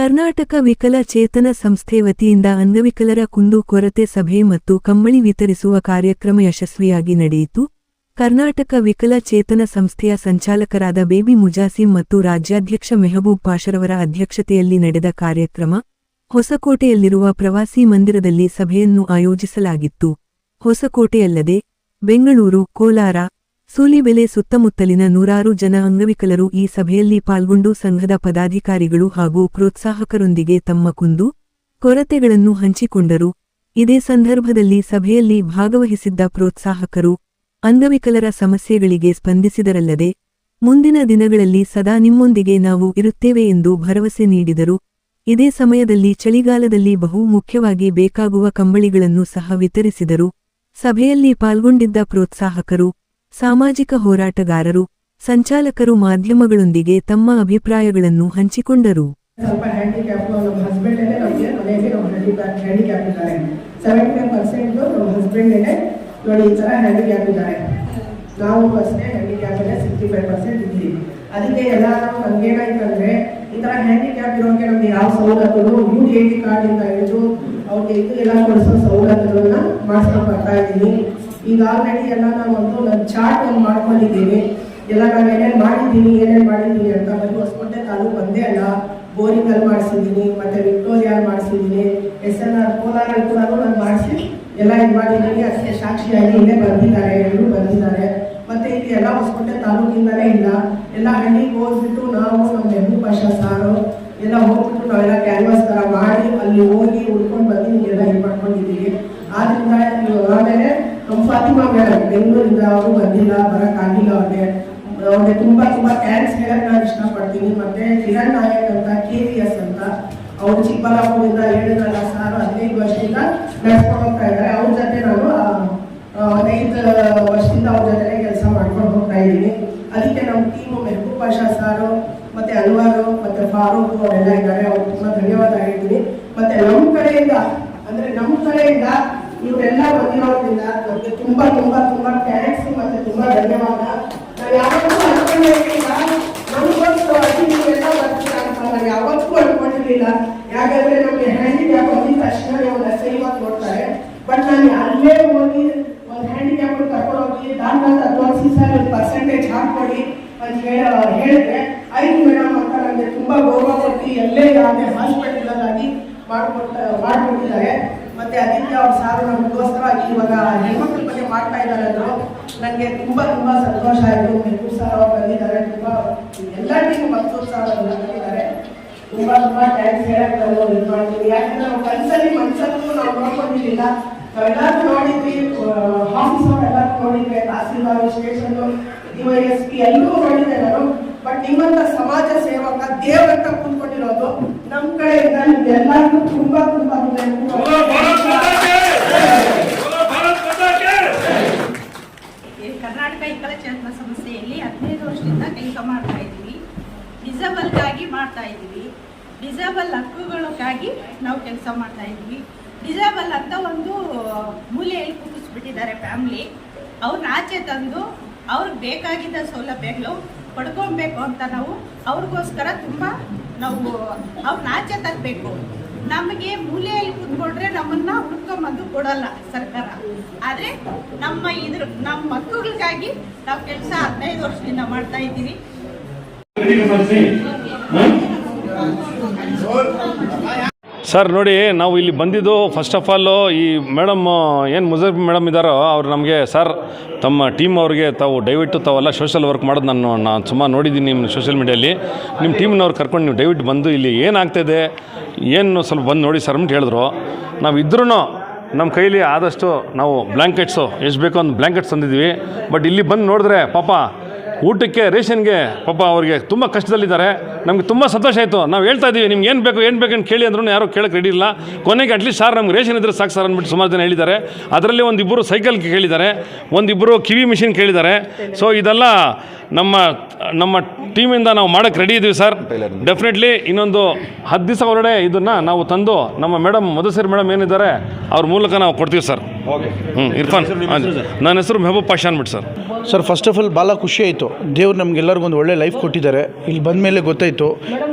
ಕರ್ನಾಟಕ ವಿಕಲಚೇತನ ಸಂಸ್ಥೆ ವತಿಯಿಂದ ಅಂಗವಿಕಲರ ಕುಂದು ಕೊರತೆ ಸಭೆ ಮತ್ತು ಕಂಬಳಿ ವಿತರಿಸುವ ಕಾರ್ಯಕ್ರಮ ಯಶಸ್ವಿಯಾಗಿ ನಡೆಯಿತು. ಕರ್ನಾಟಕ ವಿಕಲಚೇತನ ಸಂಸ್ಥೆಯ ಸಂಚಾಲಕರಾದ ಬೇಬಿ ಮುಜಾಸಿಂ ಮತ್ತು ರಾಜ್ಯಾಧ್ಯಕ್ಷ ಮೆಹಬೂಬ್ ಪಾಷರವರ ಅಧ್ಯಕ್ಷತೆಯಲ್ಲಿ ನಡೆದ ಕಾರ್ಯಕ್ರಮ ಹೊಸಕೋಟೆಯಲ್ಲಿರುವ ಪ್ರವಾಸಿ ಮಂದಿರದಲ್ಲಿ ಸಭೆಯನ್ನು ಆಯೋಜಿಸಲಾಗಿತ್ತು. ಹೊಸಕೋಟೆಯಲ್ಲದೆ ಬೆಂಗಳೂರು, ಕೋಲಾರ ಸೂಲಿಬೆಲೆ ಸುತ್ತಮುತ್ತಲಿನ ನೂರಾರು ಜನ ಅಂಗವಿಕಲರು ಈ ಸಭೆಯಲ್ಲಿ ಪಾಲ್ಗೊಂಡು ಸಂಘದ ಪದಾಧಿಕಾರಿಗಳು ಹಾಗೂ ಪ್ರೋತ್ಸಾಹಕರೊಂದಿಗೆ ತಮ್ಮ ಕುಂದು ಕೊರತೆಗಳನ್ನು ಹಂಚಿಕೊಂಡರು. ಇದೇ ಸಂದರ್ಭದಲ್ಲಿ ಸಭೆಯಲ್ಲಿ ಭಾಗವಹಿಸಿದ್ದ ಪ್ರೋತ್ಸಾಹಕರು ಅಂಗವಿಕಲರ ಸಮಸ್ಯೆಗಳಿಗೆ ಸ್ಪಂದಿಸಿದರಲ್ಲದೆ, ಮುಂದಿನ ದಿನಗಳಲ್ಲಿ ಸದಾ ನಿಮ್ಮೊಂದಿಗೆ ನಾವು ಇರುತ್ತೇವೆ ಎಂದು ಭರವಸೆ ನೀಡಿದರು. ಇದೇ ಸಮಯದಲ್ಲಿ ಚಳಿಗಾಲದಲ್ಲಿ ಬಹು ಮುಖ್ಯವಾಗಿ ಬೇಕಾಗುವ ಕಂಬಳಿಗಳನ್ನು ಸಹ ವಿತರಿಸಿದರು. ಸಭೆಯಲ್ಲಿ ಪಾಲ್ಗೊಂಡಿದ್ದ ಪ್ರೋತ್ಸಾಹಕರು ಸಾಮಾಜಿಕ ಹೋರಾಟಗಾರರು, ಸಂಚಾಲಕರು ಮಾಧ್ಯಮಗಳೊಂದಿಗೆ ತಮ್ಮ ಅಭಿಪ್ರಾಯಗಳನ್ನು ಹಂಚಿಕೊಂಡರು. ಸ್ವಲ್ಪ ಹ್ಯಾಂಡಿಕ್ಯಾಪ್ ನಮ್ಮ ಹಸ್ಬೆಂಡೇನೆ ನಮಗೆ ಮನೆಯಲ್ಲಿ ನಮ್ಮ ಹ್ಯಾಂಡಿಕ್ಯಾಪ್ ಹ್ಯಾಂಡಿಕ್ಯಾಪ್ ಇದ್ದಾರೆ. ಸೆವೆಂಟಿ ಫೈವ್ ಪರ್ಸೆಂಟ್ ನಮ್ಮ ಹಸ್ಬೆಂಡೇನೆ ನೋಡಿ ಈ ಥರ ಹ್ಯಾಂಡಿಕ್ಯಾಪ್ ಇದ್ದಾರೆ. ನಾವು ಅಷ್ಟೇ ಹ್ಯಾಂಡಿಕ್ಯಾಪಲ್ಲೇ ಸಿಕ್ಸ್ಟಿ ಫೈವ್ ಪರ್ಸೆಂಟ್ ಇದ್ದೀವಿ. ಅದಕ್ಕೆ ಎಲ್ಲ ನಮ್ಗೇನಾಯ್ತಂದ್ರೆ ಈ ಥರ ಹ್ಯಾಂಡಿಕ್ಯಾಪ್ ಇರೋಕೆ ನಮ್ಗೆ ಯಾವ ಸವಲತ್ತುಗಳು? ಯು ಡಿ ಐ ಡಿ ಕಾರ್ಡಿಂದ ಹಿಡಿದು ಅವ್ರಿಗೆ ಇದು ಎಲ್ಲ ಕೊಡಿಸೋ ಸವಲತ್ತುಗಳನ್ನ ಮಾಡಿಸ್ಕೊಂಡು ಬರ್ತಾ ಇದ್ದೀನಿ ಈಗ ಆಲ್ರೆಡಿ ಎಲ್ಲ ನಾವು ಒಂದು ನನ್ನ ಚಾರ್ಟ್ ಒಂದು ಮಾಡ್ಕೊಂಡಿದ್ದೀನಿ. ಎಲ್ಲ ನಾನು ಏನೇನು ಮಾಡಿದ್ದೀನಿ ಏನೇನು ಮಾಡಿದ್ದೀನಿ ಅಂತ ಬಂದು ಹೊಸಕೋಟೆ ತಾಲೂಕು ಒಂದೇ ಅಲ್ಲ ಬೋರಿಂಗಲ್ಲಿ ಮಾಡಿಸಿದ್ದೀನಿ, ಮತ್ತು ವಿಕ್ಟೋರಿಯಾ ಮಾಡಿಸಿದ್ದೀನಿ, ಎಸ್ ಎನ್ ಆರ್ ಕೋಲಾರಲ್ಲಿ ಕೂಡ ನಾನು ಮಾಡಿಸಿ ಎಲ್ಲ ಇದು ಮಾಡಿದ್ದೀನಿ. ಅಷ್ಟೇ ಸಾಕ್ಷಿಯಾಗಿ ಇಲ್ಲೇ ಬಂದಿದ್ದಾರೆ, ಎಲ್ಲರೂ ಬಂದಿದ್ದಾರೆ. ಮತ್ತು ಇಲ್ಲಿ ಎಲ್ಲ ಹೊಸಕೋಟೆ ತಾಲೂಕಿಂದಲೇ ಇಲ್ಲ. ಎಲ್ಲ ಹಳ್ಳಿಗೆ ಹೋಗ್ಬಿಟ್ಟು ನಾವು ನಮ್ಮ ಮೆಹಬೂಬ್ ಪಾಷಾ ಸಾರು ಎಲ್ಲ ಹೋಗ್ಬಿಟ್ಟು ನಾವೆಲ್ಲ ಕ್ಯಾನ್ವಾಸ್ ಥರ ಮಾಡಿ ಅಲ್ಲಿ ಹೋಗಿ ಉಳ್ಕೊಂಡು ಬಂದು ನಿಮಗೆಲ್ಲ ಇದು ಮಾಡ್ಕೊಂಡಿದ್ದೀವಿ. ಫಾತಿಮಾ ಮೇಡಮ್ ಬೆಂಗಳೂರಿಂದ ಅವರು ಬಂದಿಲ್ಲ ಬರೋಕ್ಕಾಗಿಲ್ಲ ಅವ್ರಿಗೆ. ಅವ್ರಿಗೆ ತುಂಬಾ ತುಂಬಾ ಥ್ಯಾಂಕ್ಸ್ ಹೇಳಕ್ ನಾನು ಇಷ್ಟಪಡ್ತೀನಿ. ಮತ್ತೆ ಕಿರಣ್ ನಾಯಕ್ ಅಂತ ಕೆ ವಿ ಎಸ್ ಅಂತ, ಅವ್ರು ಚಿಕ್ಕಬಳ್ಳಾಪುರದಿಂದ ಹೇಳಿದ್ರಲ್ಲ ಸಾರು, ಹದಿನೈದು ವರ್ಷದಿಂದ ನಡ್ಸ್ಕೊಂಡು ಹೋಗ್ತಾ ಇದ್ದಾರೆ. ಅವ್ರ ಜೊತೆ ನಾನು ಆ, ಆ, ಹದಿನೈದು ವರ್ಷದಿಂದ ಅವ್ರ ಜೊತೆ ಕೆಲಸ ಮಾಡ್ಕೊಂಡು ಹೋಗ್ತಾ ಇದ್ದೀನಿ ಅದಕ್ಕೆ ನಮ್ಮ ಟೀಮು ಮೆಹಬೂಬ್ ಪಾಷಾ ಸಾರು ಮತ್ತೆ ಅನ್ವಾರು ಮತ್ತೆ ಫಾರೂಕ್ ಅವರೆಲ್ಲ ಇದ್ದಾರೆ ಅವ್ರು ತುಂಬಾ ಧನ್ಯವಾದ ಹೇಳ್ತೀನಿ ಮತ್ತೆ ನಮ್ಮ ಕಡೆಯಿಂದ ಅಂದ್ರೆ ನಮ್ಮ ಕಡೆಯಿಂದ ಇವರೆಲ್ಲ ಬಂದಿರೋದ್ರಿಂದ ನಮಗೆ ತುಂಬಾ ತುಂಬಾ ತುಂಬಾ ಥ್ಯಾಂಕ್ಸ್ ಮತ್ತೆ ತುಂಬಾ ಧನ್ಯವಾದ. ನಾನು ಯಾವತ್ತೂ ಅನ್ಕೊಂಡಿರ್ಲಿಲ್ಲ ನಮಗೋಸ್ಕರ ಅತಿ ನೀವೆಲ್ಲ ಬರ್ತೀರಾ ಅಂತ. ನಾನು ಯಾವತ್ತೂ ಅನ್ಕೊಂಡಿರ್ಲಿಲ್ಲ. ಯಾಕಂದ್ರೆ ನಮಗೆ ಹ್ಯಾಂಡಿಕ್ಯಾಪ್ ಅಂದಿದ ತಕ್ಷಣ ಒಂದು ಐವತ್ತು ನೋಡ್ತಾರೆ. ಬಟ್ ನಾನು ಅಲ್ಲೇ ಹೋಗಿ ಒಂದು ಹ್ಯಾಂಡಿಕ್ಯಾಪ್ ಹೋಗಿ ದಾಖಲಾದ ತೋರಿಸಿ ಸರ್ ಒಂದು ಪರ್ಸೆಂಟೇಜ್ ಹಾಕ್ಕೊಡಿ ಅಂತ ಹೇಳ ಹೇಳಿದ್ರೆ, ಆಯ್ತು ಮೇಡಮ್ ಅಂತ ನನಗೆ ತುಂಬಾ ಗೌರವ ಕೊಟ್ಟು ಎಲ್ಲೇ ಯಾವುದೇ ಹಾಸ್ಪಿಟಲ್ಗಳಾಗಿ ಮಾಡ್ಕೊಟ್ಟ, ಮಾಡ್ಕೊಟ್ಟಿದ್ದಾರೆ. ಮತ್ತೆ ಅದಕ್ಕೆ ಅವ್ರ ಸಾರು ನಮಗೋಸ್ಕರ ಇವಾಗ ಹೆಣ್ಮಕ್ಳ ಬಗ್ಗೆ ಮಾಡ್ತಾ ಇದ್ದಾರೆ ಅಂದ್ರು ನನಗೆ ತುಂಬಾ ತುಂಬಾ ಸಂತೋಷ ಆಯಿತು. ಮೆಹಬೂಬ್ ಸರ್ ಅವ್ರು ಬಂದಿದ್ದಾರೆ, ತುಂಬಾ ಎಲ್ಲ ಟೀಮ್ ಮತ್ತೂರು ಸರ್ ಅವ್ರು ಬಂದಿದ್ದಾರೆ. ತುಂಬಾ ತುಂಬಾ ಥ್ಯಾಂಕ್ಸ್ ಹೇಳಕ್ಕೆ ಇದು ಮಾಡ್ತೀವಿ. ಯಾಕಂದ್ರೆ ನಾವು ಕನ್ಸಲ್ಲಿ ಮನ್ಸಲ್ಲೂ ನಾವು ನೋಡ್ಕೊಂಡಿರ್ಲಿಲ್ಲ ನಾವೆಲ್ಲರೂ ನೋಡಿದ್ವಿ ಆಫೀಸ್ ಅವರೆಲ್ಲರೂ ನೋಡಿದ್ವಿ ತಹಸೀಲ್ದಾರ್ ಸ್ಟೇಷನ್ ಡಿವೈಎಸ್ ಪಿ ಎಲ್ಲರೂ ನೋಡಿದ್ದೆ ನಾನು. ಬಟ್ ನಿಮ್ಮಂತ ಸಮಾಜ ಸೇವಕ ದೇವಂತ ಕೂತ್ಕೊಂಡಿರೋದು ನಮ್ಮ ಕಡೆಯಿಂದ ನಿಮ್ಗೆಲ್ಲರಿಗೂ ತುಂಬಾ ತುಂಬಾ बोलो ಕರ್ನಾಟಕ ಚೇತನ ಸಂಸ್ಥೆಯಲ್ಲಿ ಹದಿನೈದು ವರ್ಷದಿಂದ ಕೆಲಸ ಮಾಡ್ತಾ ಇದ್ದೀವಿ. ಡಿಸೇಬಲ್ಗಾಗಿ ಮಾಡ್ತಾ ಇದ್ದೀವಿ. ಡಿಸೇಬಲ್ ಹಕ್ಕುಗಳಿಗಾಗಿ ನಾವು ಕೆಲಸ ಮಾಡ್ತಾ ಇದ್ದೀವಿ. ಡಿಸೇಬಲ್ ಅಂತ ಒಂದು ಮೂಲೆಯಲ್ಲಿ ಕೂಗಿಸ್ಬಿಟ್ಟಿದ್ದಾರೆ ಫ್ಯಾಮ್ಲಿ. ಅವ್ರನ್ನ ಆಚೆ ತಂದು ಅವ್ರಿಗೆ ಬೇಕಾಗಿದ್ದ ಸೌಲಭ್ಯಗಳು ಪಡ್ಕೊಬೇಕು ಅಂತ ನಾವು ಅವ್ರಿಗೋಸ್ಕರ ತುಂಬ ನಾವು ಅವ್ರನ್ನ ಆಚೆ ತರಬೇಕು. ನಮಗೆ ಮೂಲೆಯಲ್ಲಿ ಕೂತ್ಕೊಂಡ್ರೆ ನಮ್ಮನ್ನ ಹುಡ್ಕೊಂಬಂದು ಕೊಡಲ್ಲ ಸರ್ಕಾರ. ಆದ್ರೆ ನಮ್ಮ ಇದ್ರ ನಮ್ಮ ಮಕ್ಕಳಿಗಾಗಿ ನಾವು ಕೆಲಸ ಹದಿನೈದು ವರ್ಷದಿಂದ ಮಾಡ್ತಾ ಇದ್ದೀವಿ. ಸರ್, ನೋಡಿ, ನಾವು ಇಲ್ಲಿ ಬಂದಿದ್ದು ಫಸ್ಟ್ ಆಫ್ ಆಲು ಈ ಮೇಡಮ್ ಏನು ಮುಜರ್ ಮೇಡಮ್ ಇದ್ದಾರೋ ಅವ್ರು ನಮಗೆ, ಸರ್, ತಮ್ಮ ಟೀಮ್ ಅವ್ರಿಗೆ ತಾವು ದಯವಿಟ್ಟು ತಾವೆಲ್ಲ ಸೋಷಲ್ ವರ್ಕ್ ಮಾಡೋದು ನಾನು ನಾನು ಸುಮ್ಮ ನೋಡಿದ್ದೀನಿ ನಿಮ್ಮ ಸೋಷಿಯಲ್ ಮೀಡಿಯಲ್ಲಿ ನಿಮ್ಮ ಟೀಮ್ನವ್ರು ಕರ್ಕೊಂಡು ನೀವು ದಯವಿಟ್ಟು ಬಂದು ಇಲ್ಲಿ ಏನಾಗ್ತಾಯಿದೆ ಏನು ಸ್ವಲ್ಪ ಬಂದು ನೋಡಿ ಸರ್ ಅಂತ ಹೇಳಿದ್ರು. ನಾವು ಇದ್ರೂ ನಮ್ಮ ಕೈಲಿ ಆದಷ್ಟು ನಾವು ಬ್ಲ್ಯಾಂಕೆಟ್ಸು ಎಷ್ಟು ಬೇಕೋ ಒಂದು ಬ್ಲ್ಯಾಂಕೆಟ್ಸ್ ತಂದಿದ್ವಿ ಬಟ್ ಇಲ್ಲಿ ಬಂದು ನೋಡಿದ್ರೆ ಪಾಪ ಊಟಕ್ಕೆ ರೇಷನ್ಗೆ ಪಾಪ ಅವರಿಗೆ ತುಂಬ ಕಷ್ಟದಲ್ಲಿದ್ದಾರೆ. ನಮಗೆ ತುಂಬ ಸಂತೋಷ ಆಯಿತು. ನಾವು ಹೇಳ್ತಾ ಇದ್ದೀವಿ ನಿಮ್ಗೆ ಏನು ಬೇಕು ಏನು ಬೇಕು ಅಂತ ಕೇಳಿ ಅಂದ್ರೂ ಯಾರೂ ಕೇಳಕ್ಕೆ ರೆಡಿ ಇಲ್ಲ. ಕೊನೆಗೆ ಅಟ್ಲೀಸ್ಟ್ ಸರ್ ನಮ್ಗೆ ರೇಷನ್ ಇದ್ರೆ ಸಾಕು ಸರ್ ಅಂದ್ಬಿಟ್ಟು ಸುಮಾರು ಜನ ಹೇಳಿದ್ದಾರೆ. ಅದರಲ್ಲಿ ಒಂದಿಬ್ಬರು ಸೈಕಲ್ ಕೇಳಿದ್ದಾರೆ ಒಂದಿಬ್ಬರು ಕಿವಿ ಮಿಷಿನ್ ಕೇಳಿದ್ದಾರೆ. ಸೊ ಇದೆಲ್ಲ ನಮ್ಮ ನಮ್ಮ ಟೀಮಿಂದ ನಾವು ಮಾಡಕ್ಕೆ ರೆಡಿ ಇದ್ದೀವಿ ಸರ್ ಡೆಫಿನೆಟ್ಲಿ ಇನ್ನೊಂದು ಹತ್ತು ದಿವಸ ಒಳಗಡೆ ಇದನ್ನು ನಾವು ತಂದು ನಮ್ಮ ಮೇಡಮ್ ಮಧುಸೇರಿ ಮೇಡಮ್ ಏನಿದ್ದಾರೆ ಅವ್ರ ಮೂಲಕ ನಾವು ಕೊಡ್ತೀವಿ ಸರ್ ಹ್ಞೂ ಇರ್ಫಾನ್. ನನ್ನ ಹೆಸರು ಮೆಹಬೂಬ್ ಪಾಷಾ ಅಂದ್ಬಿಟ್ಟು sir sir first of all ಭಾಳ ಖುಷಿ ಆಯಿತು. ದೇವ್ರು ನಮಗೆಲ್ಲರಿಗೂ ಒಂದು ಒಳ್ಳೆ ಲೈಫ್ ಕೊಟ್ಟಿದ್ದಾರೆ. ಇಲ್ಲಿ ಬಂದ ಮೇಲೆ ಗೊತ್ತಾಯಿತು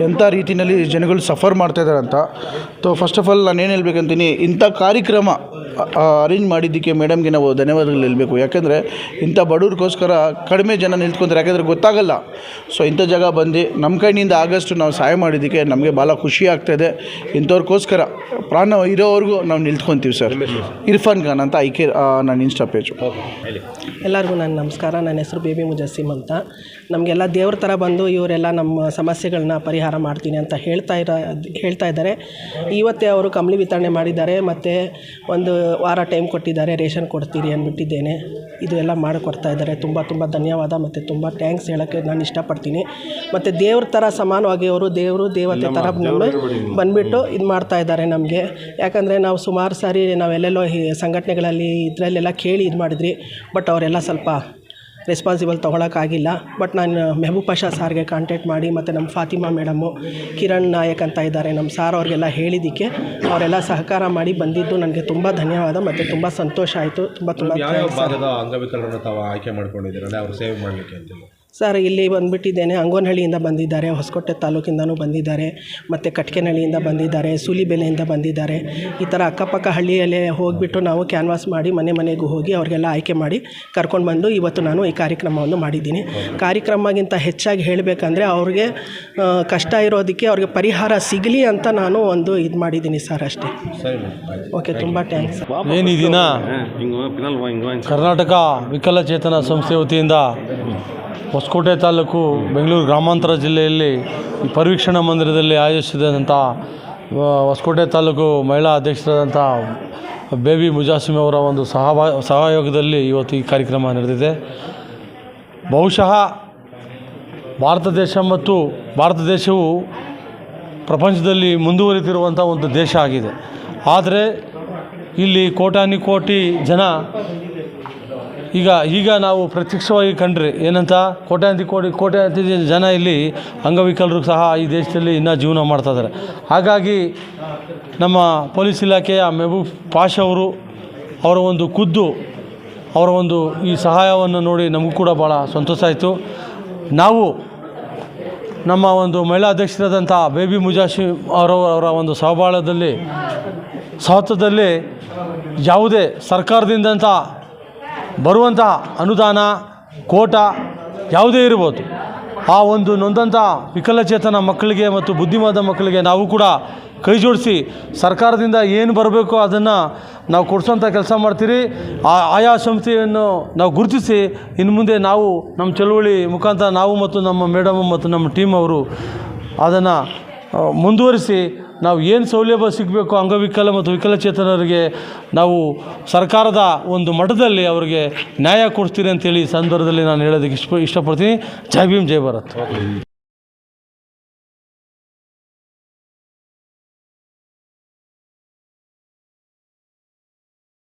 ಎಂಥ ರೀತಿಯಲ್ಲಿ ಜನಗಳು ಸಫರ್ ಮಾಡ್ತಾ ಇದ್ದಾರೆ ಅಂತ. ಸೊ ಫಸ್ಟ್ ಆಫ್ ಆಲ್ ನಾನು ಏನು ಹೇಳ್ಬೇಕಂತೀನಿ ಇಂಥ ಕಾರ್ಯಕ್ರಮ ಅರೇಂಜ್ ಮಾಡಿದ್ದಕ್ಕೆ ಮೇಡಮ್ಗೆ ನಾವು ಧನ್ಯವಾದಗಳು ಹೇಳಬೇಕು. ಯಾಕೆಂದರೆ ಇಂಥ ಬಡವ್ರಿಗೋಸ್ಕರ ಕಡಿಮೆ ಜನ ನಿಂತ್ಕೊಂತಾರೆ ಯಾಕೆಂದರೆ ಗೊತ್ತಾಗಲ್ಲ. ಸೊ ಇಂಥ ಜಾಗ ಬಂದು ನಮ್ಮ ಕೈನಿಂದ ಆಗಷ್ಟು ನಾವು ಸಹಾಯ ಮಾಡಿದ್ದಕ್ಕೆ ನಮಗೆ ಭಾಳ ಖುಷಿ ಆಗ್ತಾಯಿದೆ ಇಂಥವ್ರಿಗೋಸ್ಕರ ಪ್ರಾಣ ಇರೋವರೆಗೂ ನಾವು ನಿಂತ್ಕೊತೀವಿ ಸರ್. ಇರ್ಫಾನ್ ಖಾನ್ ಅಂತ ಐಕೆ ನನ್ನ ಇನ್ಸ್ಟಾ ಪೇಜು ಎಲ್ಲರಿಗೂ ನನ್ನ ನಮಸ್ಕಾರ. ನನ್ನ ಹೆಸರು ಬೇಬಿ ಮುಜಸ್ಸಿಮ್ ಅಂತ. ನಮಗೆಲ್ಲ ದೇವ್ರ ಥರ ಬಂದು ಇವರೆಲ್ಲ ನಮ್ಮ ಸಮಸ್ಯೆಗಳನ್ನ ಪರಿಹಾರ ಮಾಡ್ತೀನಿ ಅಂತ ಹೇಳ್ತಾ ಇರೋ, ಹೇಳ್ತಾ ಇದ್ದಾರೆ. ಇವತ್ತೇ ಅವರು ಕಂಬಳಿ ವಿತರಣೆ ಮಾಡಿದ್ದಾರೆ. ಮತ್ತು ಒಂದು ವಾರ ಟೈಮ್ ಕೊಟ್ಟಿದ್ದಾರೆ ರೇಷನ್ ಕೊಡ್ತೀರಿ ಅಂದ್ಬಿಟ್ಟಿದ್ದೇನೆ. ಇದು ಎಲ್ಲ ಮಾಡಿಕೊಡ್ತಾ ಇದ್ದಾರೆ. ತುಂಬ ತುಂಬ ಧನ್ಯವಾದ ಮತ್ತು ತುಂಬ ಥ್ಯಾಂಕ್ಸ್ ಹೇಳೋಕ್ಕೆ ನಾನು ಇಷ್ಟಪಡ್ತೀನಿ. ಮತ್ತು ದೇವ್ರ ಥರ ಸಮಾನವಾಗಿ ಅವರು ದೇವರು ದೇವತೆ ಥರ ಬಂದುಬಿಟ್ಟು ಇದು ಮಾಡ್ತಾ ಇದ್ದಾರೆ ನಮಗೆ. ಯಾಕಂದರೆ ನಾವು ಸುಮಾರು ಸಾರಿ ನಾವೆಲ್ಲೆಲ್ಲೋ ಈ ಸಂಘಟನೆಗಳಲ್ಲಿ ಇದರಲ್ಲೆಲ್ಲ ಕೇಳಿ ಇದು ಮಾಡಿದ್ರಿ. ಬಟ್ ಅವರೆಲ್ಲ ಸ್ವಲ್ಪ ರೆಸ್ಪಾನ್ಸಿಬಲ್ ತೊಗೊಳಕ್ಕಾಗಿಲ್ಲ. ಬಟ್ ನಾನು ಮೆಹಬೂಬ್ ಪಾಷಾ ಸಾರ್ಗೆ ಕಾಂಟ್ಯಾಕ್ಟ್ ಮಾಡಿ ಮತ್ತು ನಮ್ಮ ಫಾತಿಮಾ ಮೇಡಮು ಕಿರಣ್ ನಾಯಕ್ ಅಂತ ಇದ್ದಾರೆ. ನಮ್ಮ ಸಾರ್ ಅವ್ರಿಗೆಲ್ಲ ಹೇಳಿದ್ದಕ್ಕೆ ಅವರೆಲ್ಲ ಸಹಕಾರ ಮಾಡಿ ಬಂದಿದ್ದು ನನಗೆ ತುಂಬ ಧನ್ಯವಾದ ಮತ್ತು ತುಂಬ ಸಂತೋಷ ಆಯಿತು. ತುಂಬ ತುಂಬ ಅಂಗವಿಕಲರನ್ನು ತಾವು ಆಯ್ಕೆ ಮಾಡ್ಕೊಂಡಿದ್ದೀರಲ್ಲ ಅವರು ಸೇವೆ ಮಾಡಲಿಕ್ಕೆ ಅಂತೇಳಿ ಸರ್ ಇಲ್ಲಿ ಬಂದುಬಿಟ್ಟಿದ್ದೇನೆ. ಅಂಗೋನಹಳ್ಳಿಯಿಂದ ಬಂದಿದ್ದಾರೆ. ಹೊಸಕೋಟೆ ತಾಲೂಕಿಂದನೂ ಬಂದಿದ್ದಾರೆ. ಮತ್ತು ಕಟ್ಕೆನಹಳ್ಳಿಯಿಂದ ಬಂದಿದ್ದಾರೆ. ಸೂಲಿಬೆಲೆಯಿಂದ ಬಂದಿದ್ದಾರೆ. ಈ ಥರ ಅಕ್ಕಪಕ್ಕ ಹಳ್ಳಿಯಲ್ಲೇ ಹೋಗಿಬಿಟ್ಟು ನಾವು ಕ್ಯಾನ್ವಾಸ್ ಮಾಡಿ ಮನೆ ಮನೆಗೂ ಹೋಗಿ ಅವ್ರಿಗೆಲ್ಲ ಆಯ್ಕೆ ಮಾಡಿ ಕರ್ಕೊಂಡು ಬಂದು ಇವತ್ತು ನಾನು ಈ ಕಾರ್ಯಕ್ರಮವನ್ನು ಮಾಡಿದ್ದೀನಿ. ಕಾರ್ಯಕ್ರಮಗಿಂತ ಹೆಚ್ಚಾಗಿ ಹೇಳಬೇಕಂದ್ರೆ ಅವ್ರಿಗೆ ಕಷ್ಟ ಇರೋದಕ್ಕೆ ಅವ್ರಿಗೆ ಪರಿಹಾರ ಸಿಗಲಿ ಅಂತ ನಾನು ಒಂದು ಇದು ಮಾಡಿದ್ದೀನಿ ಸರ್ ಅಷ್ಟೇ. ಸರಿ ಓಕೆ ತುಂಬ ಥ್ಯಾಂಕ್ಸ್ ಏನು ಈ ದಿನ? ಹಿಂಗೆ ಪಿನಲ್ ಕರ್ನಾಟಕ ವಿಕಲಚೇತನ ಸಂಸ್ಥೆ ವತಿಯಿಂದ ಹೊಸಕೋಟೆ ತಾಲೂಕು ಬೆಂಗಳೂರು ಗ್ರಾಮಾಂತರ ಜಿಲ್ಲೆಯಲ್ಲಿ ಪರಿವೀಕ್ಷಣಾ ಮಂದಿರದಲ್ಲಿ ಆಯೋಜಿಸಿದಂಥ ಹೊಸಕೋಟೆ ತಾಲೂಕು ಮಹಿಳಾ ಅಧ್ಯಕ್ಷರಾದಂಥ ಬೇಬಿ ಮುಜಾಸಿಮ್ ಅವರ ಒಂದು ಸಹಭಾ, ಸಹಯೋಗದಲ್ಲಿ ಇವತ್ತು ಈ ಕಾರ್ಯಕ್ರಮ ನಡೆದಿದೆ. ಬಹುಶಃ ಭಾರತ ದೇಶ ಮತ್ತು ಭಾರತ ದೇಶವು ಪ್ರಪಂಚದಲ್ಲಿ ಮುಂದುವರಿತಿರುವಂಥ ಒಂದು ದೇಶ ಆಗಿದೆ. ಆದರೆ ಇಲ್ಲಿ ಕೋಟಾನಿ ಕೋಟಿ ಜನ ಈಗ ಈಗ ನಾವು ಪ್ರತ್ಯಕ್ಷವಾಗಿ ಕಂಡ್ರೆ ಏನಂತ? ಕೋಟ್ಯಾಂತಿ ಕೋಟಿ, ಕೋಟ್ಯಾಂತಿ ಜನ ಇಲ್ಲಿ ಅಂಗವಿಕಲರು ಸಹ ಈ ದೇಶದಲ್ಲಿ ಇನ್ನೂ ಜೀವನ ಮಾಡ್ತಾ ಇದ್ದಾರೆ ಹಾಗಾಗಿ ನಮ್ಮ ಪೊಲೀಸ್ ಇಲಾಖೆಯ ಮೆಹಬೂಬ್ ಪಾಷ್ ಅವರು, ಅವರ ಒಂದು ಖುದ್ದು, ಅವರ ಒಂದು ಈ ಸಹಾಯವನ್ನು ನೋಡಿ ನಮಗೂ ಕೂಡ ಭಾಳ ಸಂತೋಷ ಆಯಿತು. ನಾವು ನಮ್ಮ ಒಂದು ಮಹಿಳಾ ಅಧ್ಯಕ್ಷರಾದಂಥ ಬೇಬಿ ಮುಜಾಶಿ ಅವರ ಒಂದು ಸಹಬಾಳದಲ್ಲಿ ಸಹತದಲ್ಲಿ ಯಾವುದೇ ಸರ್ಕಾರದಿಂದಂಥ ಬರುವಂಥ ಅನುದಾನ, ಕೋಟ ಯಾವುದೇ ಇರ್ಬೋದು. ಆ ಒಂದು ನೊಂದಂಥ ವಿಕಲಚೇತನ ಮಕ್ಕಳಿಗೆ ಮತ್ತು ಬುದ್ಧಿಮಾದ ಮಕ್ಕಳಿಗೆ ನಾವು ಕೂಡ ಕೈ ಜೋಡಿಸಿ ಸರ್ಕಾರದಿಂದ ಏನು ಬರಬೇಕು ಅದನ್ನು ನಾವು ಕೊಡಿಸೋಂಥ ಕೆಲಸ ಮಾಡ್ತೀರಿ. ಆ ಆಯಾ ಸಂಸ್ಥೆಯನ್ನು ನಾವು ಗುರುತಿಸಿ ಇನ್ನು ಮುಂದೆ ನಾವು ನಮ್ಮ ಚಳುವಳಿ ಮುಖಾಂತರ ನಾವು ಮತ್ತು ನಮ್ಮ ಮೇಡಮ್ ಮತ್ತು ನಮ್ಮ ಟೀಮ್ ಅವರು ಅದನ್ನು ಮುಂದುವರಿಸಿ ನಾವು ಏನು ಸೌಲಭ್ಯ ಸಿಗಬೇಕು ಅಂಗವಿಕಲ ಮತ್ತು ವಿಕಲಚೇತನರಿಗೆ ನಾವು ಸರ್ಕಾರದ ಒಂದು ಮಠದಲ್ಲಿ ಅವರಿಗೆ ನ್ಯಾಯ ಕೊಡ್ತೀರಿ ಅಂತೇಳಿ ಈ ಸಂದರ್ಭದಲ್ಲಿ ನಾನು ಹೇಳೋದಕ್ಕೆ ಇಷ್ಟ ಇಷ್ಟಪಡ್ತೀನಿ. ಜೈ ಭೀಮ್, ಜೈ ಭಾರತ್.